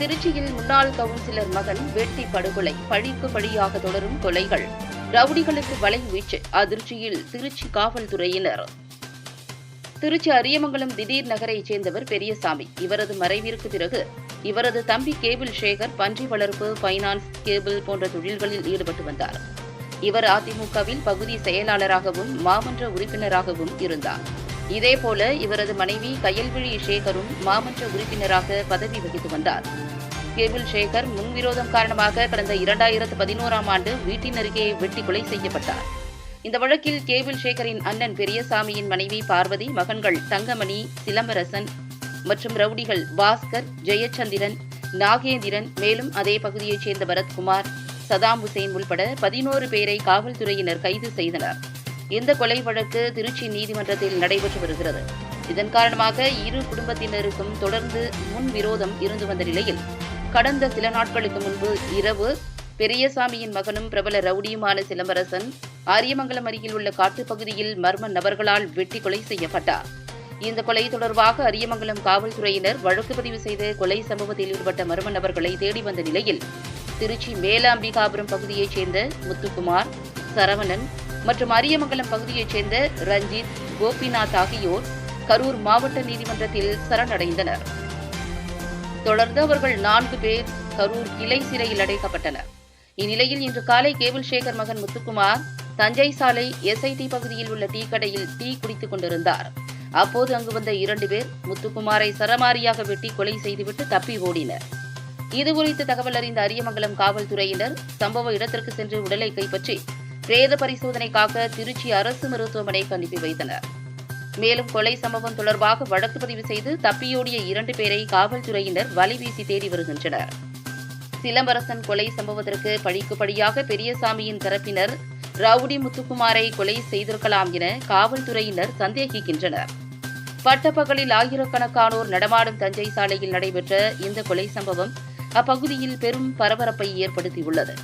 திருச்சியில் முன்னாள் கவுன்சிலர் மகன் வெட்டி படுகொலை பழிக்கு பழியாக தொடரும் கொலைகள். ரவுடிகளுக்கு வலை வீச்சு அதிர்ச்சியில் திருச்சி காவல்துறையினர். திருச்சி அரியமங்கலம் திடீர் நகரைச் சேர்ந்தவர் பெரியசாமி. இவரது மறைவிற்கு பிறகு இவரது தம்பி கேபிள் சேகர் பன்றி வளர்ப்பு பைனான்ஸ் கேபிள் போன்ற தொழில்களில் ஈடுபட்டு வந்தார். இவர் அதிமுகவில் பகுதி செயலாளராகவும் மாமன்ற உறுப்பினராகவும் இருந்தார். இதேபோல இவரது மனைவி கயல்விழி சேகரும் மாமன்ற உறுப்பினராக பதவி வகித்து வந்தார். கேபிள் சேகர் முன்விரோதம் காரணமாக கடந்த இரண்டாயிரத்து பதினோராம் ஆண்டு வீட்டின் அருகே வெட்டி கொலை செய்யப்பட்டார். இந்த வழக்கில் கேபிள் சேகரின் அண்ணன் பெரியசாமியின் மனைவி பார்வதி மகன்கள் தங்கமணி சிலம்பரசன் மற்றும் ரவுடிகள் பாஸ்கர் ஜெயச்சந்திரன் நாகேந்திரன் மேலும் அதே பகுதியைச் சேர்ந்த பரத்குமார் சதாம் ஹுசேன் உள்பட பதினோரு பேரை காவல்துறையினர் கைது செய்தனர். இந்த கொலை வழக்கு திருச்சி நீதிமன்றத்தில் நடைபெற்று வருகிறது. இதன் காரணமாக இரு குடும்பத்தினருக்கும் தொடர்ந்து முன்விரோதம் இருந்து வந்த நிலையில் கடந்த சில நாட்களுக்கு முன்பு இரவு பெரியசாமியின் மகனும் பிரபல ரவுடியுமான சிலம்பரசன் ஆரியமங்கலம் அருகில் உள்ள காட்டுப்பகுதியில் மர்ம நபர்களால் வெட்டி கொலை செய்யப்பட்டார். இந்த கொலை தொடர்பாக அரியமங்கலம் காவல்துறையினர் வழக்கு பதிவு செய்து கொலை சம்பவத்தில் ஈடுபட்ட மர்ம நபர்களை தேடி வந்த நிலையில் திருச்சி மேலாம்பிகாபுரம் பகுதியைச் சேர்ந்த முத்துக்குமார் சரவணன் மற்றும் அரியமங்கலம் பகுதியைச் சேர்ந்த ரஞ்சித் கோபிநாத் ஆகியோர் கரூர் மாவட்ட நீதிமன்றத்தில் சரணடைந்தனர். தொடர்ந்து அவர்கள் நான்கு பேர் கரூர் கிளை சிறையில் அடைக்கப்பட்டனர். இந்நிலையில் இன்று காலை கேபிள் சேகர் மகன் முத்துக்குமார் தஞ்சை சாலை எஸ்ஐடி பகுதியில் உள்ள டீ கடையில் டீ குடித்துக் கொண்டிருந்தார். அப்போது அங்கு வந்த இரண்டு பேர் முத்துக்குமாரை சரமாரியாக வெட்டி கொலை செய்துவிட்டு தப்பி ஓடினர். இதுகுறித்து தகவல் அறிந்த அரியமங்கலம் காவல்துறையினர் சம்பவ இடத்திற்கு சென்று உடலை கைப்பற்றி பிரேத பரிசோதனைக்காக திருச்சி அரசு மருத்துவமனைக்கு அனுப்பி வைத்தனர். மேலும் கொலை சம்பவம் தொடர்பாக வழக்கு பதிவு செய்து தப்பியோடிய இரண்டு பேரை காவல்துறையினர் வலைவீசி தேடி வருகின்றனர். சிலம்பரசன் கொலை சம்பவத்திற்கு பழிக்கு பெரியசாமியின் தரப்பினர் ரவுடி முத்துக்குமாரை கொலை செய்திருக்கலாம் என காவல்துறையினர் சந்தேகிக்கின்றனர். பட்டப்பகலில் ஆயிரக்கணக்கானோர் நடமாடும் தஞ்சை சாலையில் நடைபெற்ற இந்த கொலை சம்பவம் அப்பகுதியில் பெரும் பரபரப்பை ஏற்படுத்தியுள்ளது.